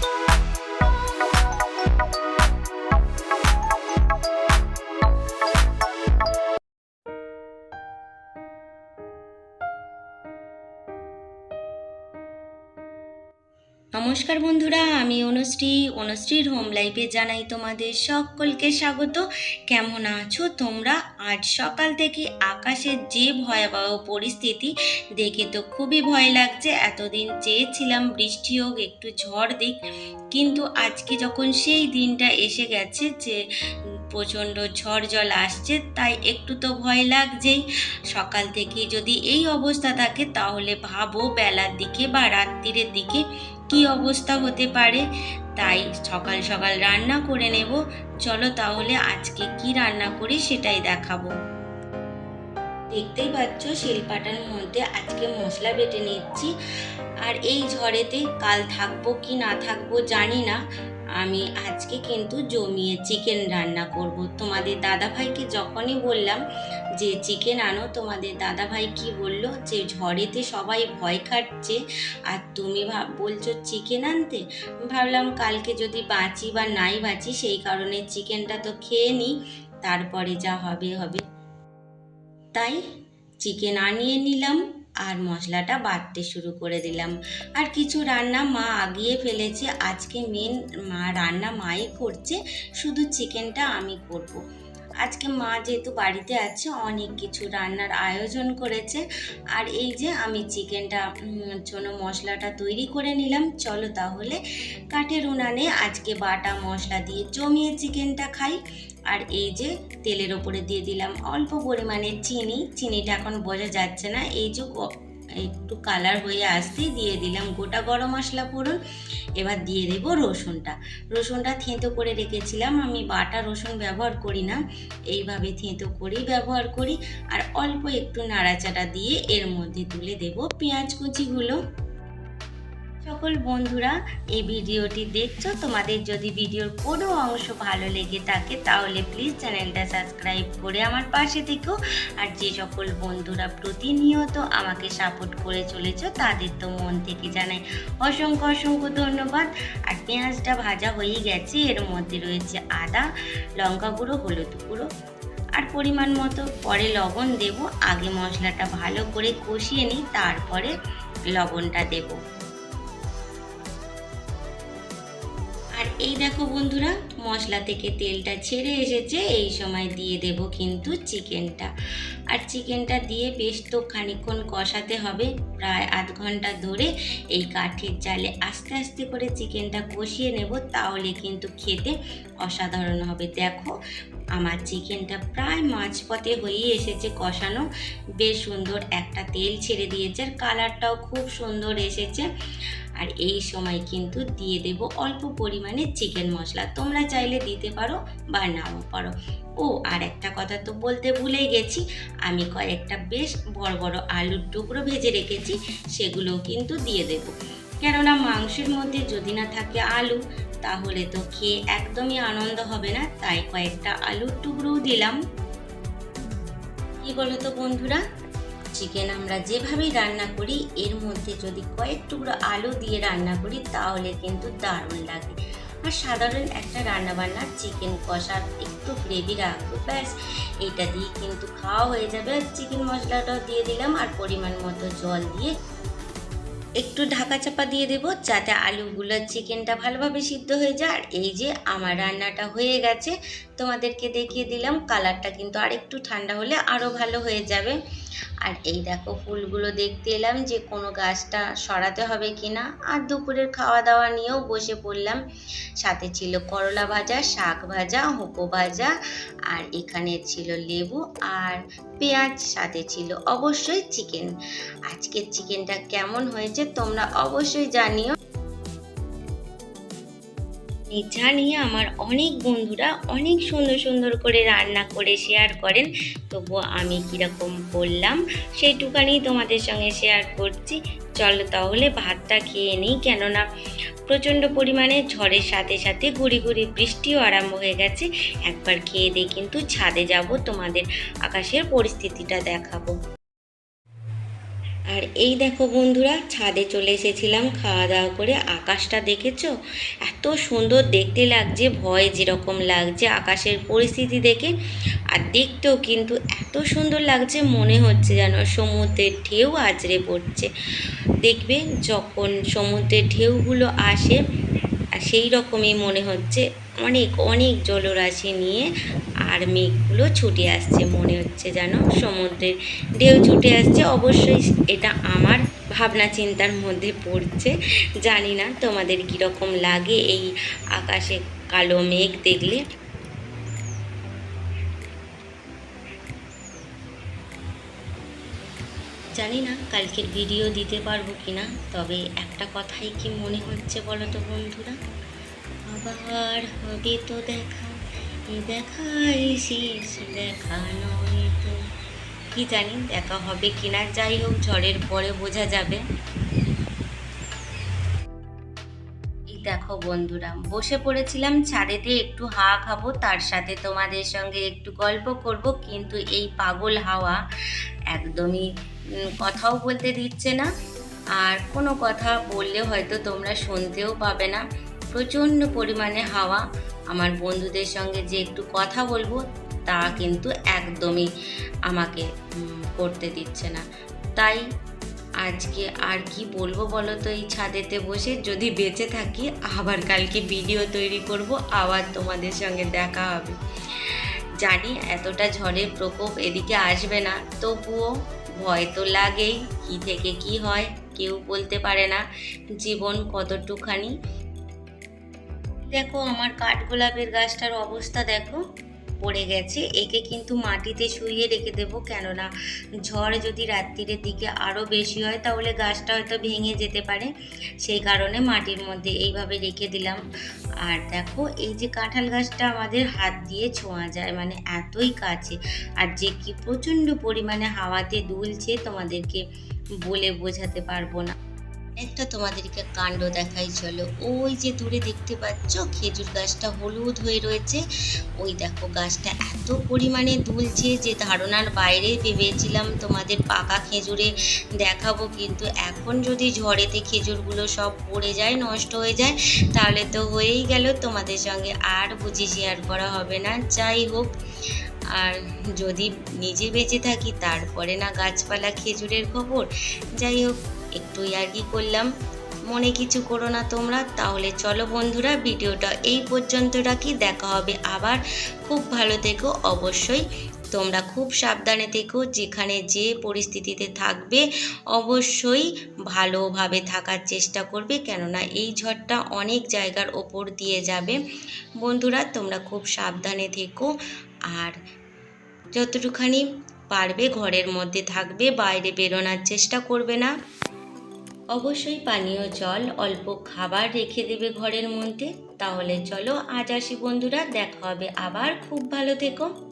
Bye. নমস্কার বন্ধুরা, আমি অনুশ্রী। অনুশ্রীর হোম লাইফে জানাই তোমাদের সকলকে স্বাগত। কেমন আছো তোমরা? আজ সকাল থেকে আকাশের যে ভয়াবহ পরিস্থিতি দেখে তো খুবই ভয় লাগছে। এতদিন চেয়েছিলাম বৃষ্টি হোক, একটু ঝড় দিক। কিন্তু আজকে যখন সেই দিনটা এসে গেছে যে প্রচণ্ড ঝড় জল আসছে, তাই একটু তো ভয় লাগছেই। সকাল থেকে যদি এই অবস্থা থাকে, তাহলে ভাবো বেলার দিকে বা রাত্রিরের দিকে কি অবস্থা হতে পারে? তাই সকাল সকাল রান্না করে নেব। চলো তাহলে আজকে কি রান্না করি সেটাই দেখাবো। দেখতেই পাচ্ছ শিলপাটার মধ্যে আজকে মশলা বেটে নিচ্ছি। আর এই ঝড়েতে কাল থাকব কি না থাকব জানি না। আমি আজকে কিন্তু জমিয়ে চিকেন রান্না করব। তোমাদের দাদাভাইকে যখনই বললাম যে চিকেন আনো, তোমাদের দাদাভাই কি বলল? যে, ঝড়েতে সবাই ভয় খাচ্ছে। আর তুমি ভাব বলছো চিকেন আনতে? ভাবলাম কালকে যদি বাঁচি বা নাই বাঁচি, সেই কারণে চিকেনটা তো খেয়ে নিই, তারপরে যা হবে হবে। তাই চিকেন আনিয়ে নিলাম। আর মশলাটা বাটতে শুরু করে দিলাম। আর কিছু রান্না মা আগিয়ে ফেলেছে। আজকে মেন মা রান্না মাই করছে। শুধু চিকেনটা আমি করব। আজকে মা যেহেতু বাড়িতে আছে, অনেক কিছু রান্নার আয়োজন করেছে। আর এই যে আমি চিকেনটা জন্য মশলাটা তৈরি করে নিলাম। চলো তাহলে কাঠের উনানে আজকে বাটা মশলা দিয়ে জমিয়ে চিকেনটা খাই। আর এই যে তেলের ওপরে দিয়ে দিলাম অল্প পরিমাণে চিনি। চিনিটা এখন বোঝা যাচ্ছে না। এই যে একটু কালার হয়ে আসতেই দিয়ে দিলাম গোটা গরম মশলা পড়ুন এবার দিয়ে দেব রসুনটা। রসুনটা থেঁতো করে রেখেছিলাম, আমি বাটা রসুন ব্যবহার করি না। এইভাবে থেঁতো করেই ব্যবহার করি। আর অল্প একটু নাড়াচাড়া দিয়ে এর মধ্যে তুলে দেব পেঁয়াজ কুচিগুলো। সকল বন্ধুরা, এই ভিডিওটি দেখছ? তোমাদের যদি ভিডিওর কোনো অংশ ভালো লেগে থাকে, তাহলে প্লিজ চ্যানেলটা সাবস্ক্রাইব করে আমার পাশে থেকো। আর যে সকল বন্ধুরা প্রতিনিয়ত আমাকে সাপোর্ট করে চলেছো, তাদের তো মন থেকে জানাই অসংখ্য অসংখ্য ধন্যবাদ। আর পেঁয়াজটা ভাজা হয়ে গেছে, এর মধ্যে রয়েছে আদা, লঙ্কা গুঁড়ো, হলুদ গুঁড়ো। আর পরিমাণ মতো পরে লবণ দেব। আগে মশলাটা ভালো করে কষিয়ে নিই, তারপরে লবণটা দেবো। দেখো বন্ধুরা, মশলা থেকে তেলটা ছেড়ে এসেছে, এই সময় দিয়ে দেব কিন্তু চিকেনটা। আর চিকেনটা দিয়ে বেশ তো খানিক্ষণ কষাতে হবে, প্রায় আধ ঘণ্টা ধরে এই কাঠের জালে আস্তে আস্তে করে চিকেনটা কষিয়ে নেব, তাহলে কিন্তু খেতে অসাধারণ হবে। দেখো আমার চিকেনটা প্রায় মাঝপথে হয়েই এসেছে কষানো। বেশ সুন্দর একটা তেল ছেড়ে দিয়েছে আর কালারটাও খুব সুন্দর এসেছে। আর এই সময় কিন্তু দিয়ে দেব অল্প পরিমাণে চিকেন মশলা। তোমরা চাইলে দিতে পারো বা নাও পারো। ও, আর একটা কথা তো বলতে ভুলেই গেছি। আমি কয়েকটা বেশ বড় বড় আলুর টুকরো ভেজে রেখেছি সেগুলো কিন্তু দিয়ে দেব। কেননা মাংসের মধ্যে যদি না থাকে আলু, তাহলে তো খেয়ে একদমই আনন্দ হবে না। তাই কয়েকটা আলুর টুকরোও দিলাম। কি বলো তো বন্ধুরা? চিকেন আমরা যেভাবেই রান্না করি, এর মধ্যে যদি কয়েক টুকরো আলু দিয়ে রান্না করি, তাহলে কিন্তু দারুণ লাগে। আর সাধারণ একটা রান্না বান্নার চিকেন কষা একটু গ্রেভি রাখব, ব্যাস। এইটা দিয়ে কিন্তু খাওয়া হয়ে যাবে। আর চিকেন মশলাটাও দিয়ে দিলাম, আর পরিমাণ মতো জল দিয়ে একটু ঢাকা চাপা দিয়ে দেব যাতে আলুগুলো চিকেনটা ভালোভাবে সিদ্ধ হয়ে যায়। আর এই যে আমার রান্নাটা হয়ে গেছে তোমাদেরকে দেখিয়ে দিলাম, কালারটা কিন্তু আর একটু ঠান্ডা হলে আরও ভালো হয়ে যাবে। আর এই দেখো ফুলগুলো দেখতে এলাম যে কোনো গাছটা সরাতে হবে কি না আর দুপুরের খাওয়া দাওয়া নিয়েও বসে পড়লাম। সাথে ছিল করলা ভাজা, শাক ভাজা, হোকো ভাজা, আর এখানে ছিল লেবু আর পেঁয়াজ, সাথে ছিল অবশ্যই চিকেন। আজকের চিকেনটা কেমন হয়েছে তোমরা অবশ্যই জানিও। আমি জানি আমার অনেক বন্ধুরা অনেক সুন্দর সুন্দর করে রান্না করে শেয়ার করেন। তবুও আমি কীরকম করলাম সেইটুকানি তোমাদের সঙ্গে শেয়ার করছি। চলো তাহলে ভাতটা খেয়ে নিই, কেননা প্রচণ্ড পরিমাণে ঝড়ের সাথে সাথে গুড়ি গুড়ি বৃষ্টিও আরম্ভ হয়ে গেছে। একবার খেয়ে দিয়ে কিন্তু ছাদে যাব, তোমাদের আকাশের পরিস্থিতিটা দেখাবো। আর এই দেখো বন্ধুরা, ছাদে চলে এসেছিলাম খাওয়া দাওয়া করে আকাশটা দেখেছ? এত সুন্দর দেখতে লাগছে, ভয় যেরকম লাগছে আকাশের পরিস্থিতি দেখে। আর দেখতেও কিন্তু এত সুন্দর লাগছে, মনে হচ্ছে যেন সমুদ্রের ঢেউ আজরে পড়ছে। দেখবে যখন সমুদ্রের ঢেউগুলো আসে সেই রকমই মনে হচ্ছে অনেক অনেক জলরাশি নিয়ে আর মেঘগুলো ছুটে আসছে। মনে হচ্ছে যেন সমুদ্রের ঢেউ ছুটে আসছে। অবশ্যই এটা আমার ভাবনা চিন্তার মধ্যে পড়ছে। জানি না তোমাদের কীরকম লাগে এই আকাশে কালো মেঘ দেখলে। জানি না কালকের ভিডিও দিতে পারব কি না তবে একটা কথাই কি মনে হচ্ছে বলো তো বন্ধুরা? আবার হবে তো দেখা, এ দেখাই শেষ, দেখা তো। কি জানি দেখা হবে কি না যাই হোক ঝড়ের পরে বোঝা যাবে। দেখো বন্ধুরা, বসে পড়েছিলাম ছাদেতে একটু হাওয়া খাব, তার সাথে তোমাদের সঙ্গে একটু গল্প করব, কিন্তু এই পাগল হাওয়া একদমই কথাও বলতে দিচ্ছে না, আর কোনো কথা বললে হয়তো তোমরা শুনতেও পাবে না। প্রচণ্ড পরিমাণে হাওয়া। আমার বন্ধুদের সঙ্গে যে একটু কথা বলব, তা কিন্তু একদমই আমাকে করতে দিচ্ছে না। তাই আজকে আর কি বলব বলো তো, এই ছাদেতে বসে যদি বেঁচে থাকি, আবার কালকে ভিডিও তৈরি করব, আবার তোমাদের সঙ্গে দেখা হবে। জানি এতটা ঝড়ের প্রকোপ এদিকে আসবে না, তবুও ভয় তো লাগেই, কি থেকে কি হয়, কেউ বলতে পারে না। জীবন কতটুখানি দেখো আমার কাঠগোলাপের গাছটার অবস্থা দেখো। পড়ে গেছে। একে কিন্তু মাটিতে শুইয়ে রেখে দেবো কেননা ঝড় যদি রাত্রিরের দিকে আরও বেশি হয় তাহলে গাছটা হয়তো ভেঙে যেতে পারে। সেই কারণে মাটির মধ্যে এইভাবে রেখে দিলাম। আর দেখো, এই যে কাঁঠাল গাছটা আমাদের হাত দিয়ে ছোঁয়া যায় মানে এতই কাছে। আর যে কি প্রচণ্ড পরিমাণে হাওয়াতে দুলছে তোমাদেরকে বলে বোঝাতে পারব না। একটা তোমাদেরকে কাণ্ড দেখাই, চলো। ওই যে দূরে দেখতে পাচ্ছ, খেজুর গাছটা হলুদ হয়ে রয়েছে। ওই দেখো, গাছটা এত পরিমাণে দুলছে যে ধারণার বাইরে ভেবেছিলাম তোমাদের পাকা খেজুরে দেখাবো, কিন্তু এখন যদি ঝড়েতে খেজুরগুলো সব পড়ে যায়, নষ্ট হয়ে যায়, তাহলে তো হয়েই গেল। তোমাদের সঙ্গে আর বুঝি শেয়ার করা হবে না। যাই হোক, আর যদি নিজে বেঁচে থাকি, তারপরে না গাছপালা খেজুরের খবর। যাই হোক একটু ইয়ার্কি করলাম। মনে কিছু করো না তোমরা, তাহলে চলো বন্ধুরা, ভিডিওটা এই পর্যন্ত রাখি। দেখা হবে আবার। খুব ভালো থেকো অবশ্যই। তোমরা খুব সাবধানে থেকো, যেখানে যে পরিস্থিতিতে থাকবে অবশ্যই ভালোভাবে থাকার চেষ্টা করবে, কেননা এই ঝড়টা অনেক জায়গার ওপর দিয়ে যাবে। বন্ধুরা, তোমরা খুব সাবধানে থেকো আর যতটুখানি পারবে ঘরের মধ্যে থাকবে, বাইরে বেরোনোর চেষ্টা করবে না। অবশ্যই পানীয় জল, অল্প খাবার রেখে দেবে ঘরের মধ্যে। তাহলে চলো আজ আসি বন্ধুরা, দেখা হবে আবার। খুব ভালো থেকো।